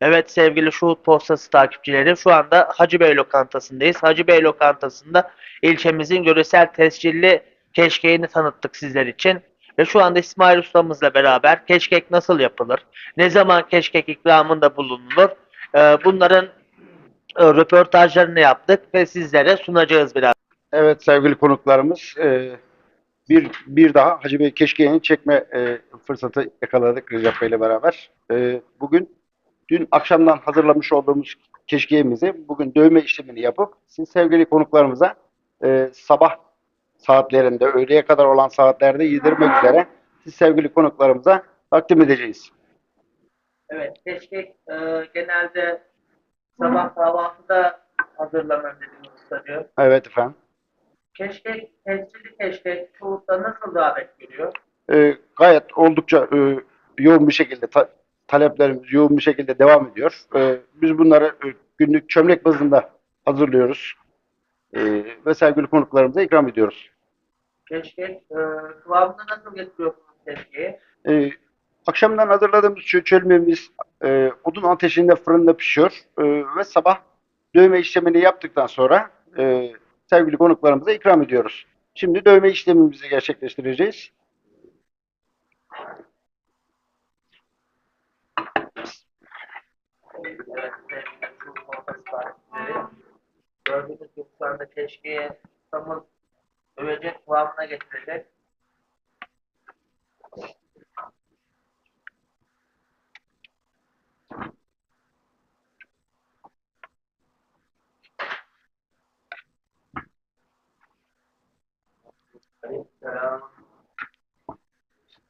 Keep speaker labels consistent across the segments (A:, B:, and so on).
A: Evet sevgili Şuhut Postası takipçileri şu anda Hacı Bey lokantasındayız. Hacı Bey lokantasında ilçemizin göresel tescilli keşkeğini tanıttık sizler için. Ve şu anda İsmail ustamızla beraber keşkek nasıl yapılır, ne zaman keşkek ikramında bulunulur e, bunların e, röportajlarını yaptık ve sizlere sunacağız biraz.
B: Evet sevgili konuklarımız e, bir bir daha Hacı Bey Keşke'nin çekme fırsatı yakaladık Recep Bey ile beraber. Bugün dün akşamdan hazırlamış olduğumuz keşkeğimizi bugün dövme işlemini yapıp siz sevgili konuklarımıza e, sabah saatlerinde öğleye kadar olan saatlerde yedirmek üzere siz sevgili konuklarımıza takdim edeceğiz.
A: Evet, keşkek e, genelde sabah kahvaltıda hazırlanan dediğimiz ustacığım.
B: Evet efendim.
A: Keşkek, tescilli keşkek çoğunlukla nasıl davet görüyor?
B: E, gayet oldukça e, yoğun bir şekilde ta- taleplerimiz yoğun bir şekilde devam ediyor. E, biz bunları e, günlük çömlek bazında hazırlıyoruz. E, ve sevgili konuklarımıza ikram ediyoruz.
A: Keşkek e, kıvamını nasıl getiriyorsunuz keşkeği?
B: E, akşamdan hazırladığımız çö- çölmemiz e, odun ateşinde fırında pişiyor. E, ve sabah dövme işlemini yaptıktan sonra e, sevgili konuklarımıza ikram ediyoruz. Şimdi dövme işlemimizi gerçekleştireceğiz.
A: Evet, sevgili şu ortası tarifleri. Anda keşkeği ustamız övecek kıvamına getirecek.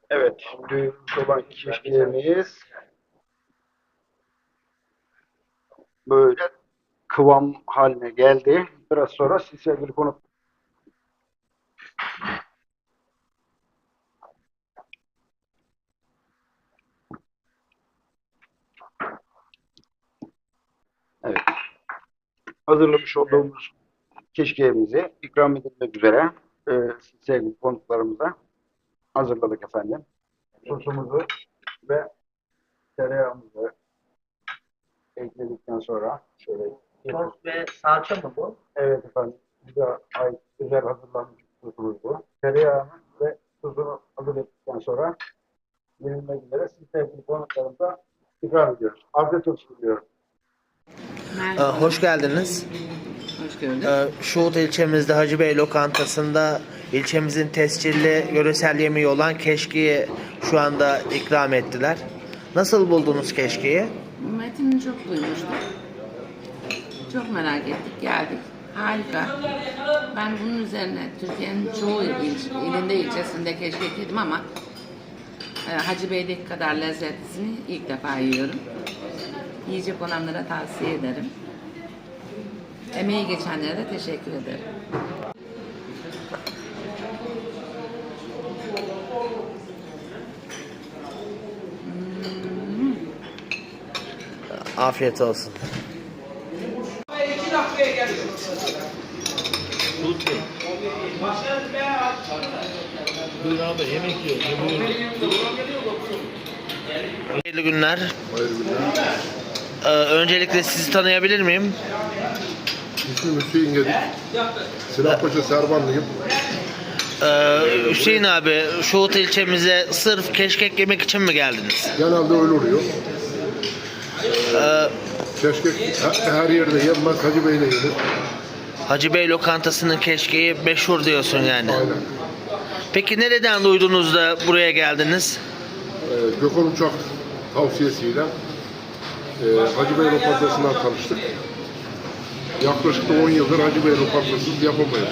B: Evet, düğümüz olan keşkeğimiz böyle kıvam haline geldi. Biraz sonra siz sevgili konuk Evet. Hazırlamış olduğumuz keşkeğimizi ikram edilmek üzere e, sevgili konuklarımıza hazırladık efendim. Sosumuzu ve tereyağımızı ekledikten sonra şöyle
A: Sos ve salça mı bu?
B: evet efendim bize ait güzel hazırlanmış sosumuz bu. Tereyağını ve tuzunu hazır ettikten sonra yenilmek üzere siz sevgili konuklarımıza ikram ediyoruz. Afiyet olsun diyorum.
A: Ee, hoş geldiniz.
C: Hoş gördük.
A: Ee, Şuhut ilçemizde Hacı Bey lokantasında ilçemizin tescilli yöresel yemeği olan keşkeği şu anda ikram ettiler. Nasıl buldunuz keşkeği?
C: Metin'i çok duymuştum. Çok merak ettik, geldik. Harika. Ben bunun üzerine Türkiye'nin çoğu il, ilinde ilçesinde keşkek yedim ama e, Hacı Bey'deki kadar lezzetlisini ilk defa yiyorum. Yiyecek olanlara tavsiye ederim. Emeği geçenlere de teşekkür ederim.
A: Afiyet olsun.
D: Buyurun abi yemek yiyor.
A: Hayırlı günler.
D: Hayırlı günler.
A: Ee, öncelikle sizi tanıyabilir miyim?
D: İsmim Hüseyin Gedik. Silahpaşa Servanlıyım.
A: Ee, Hüseyin abi, Şuhut ilçemize sırf keşkek yemek için mi geldiniz?
D: Genelde öyle oluyor.
A: Ee,
D: Keşke her, her yerde yenmez. Hacı Bey'de yenir.
A: Hacı Bey lokantasının keşkeği meşhur diyorsun yani.
D: Aynen.
A: Peki nereden duydunuz da buraya geldiniz?
D: Ee, Gökhan Uçak tavsiyesiyle e, Hacı Bey lokantasından tanıştık. Yaklaşık da 10 yıldır Hacı Bey lokantasız yapamayız.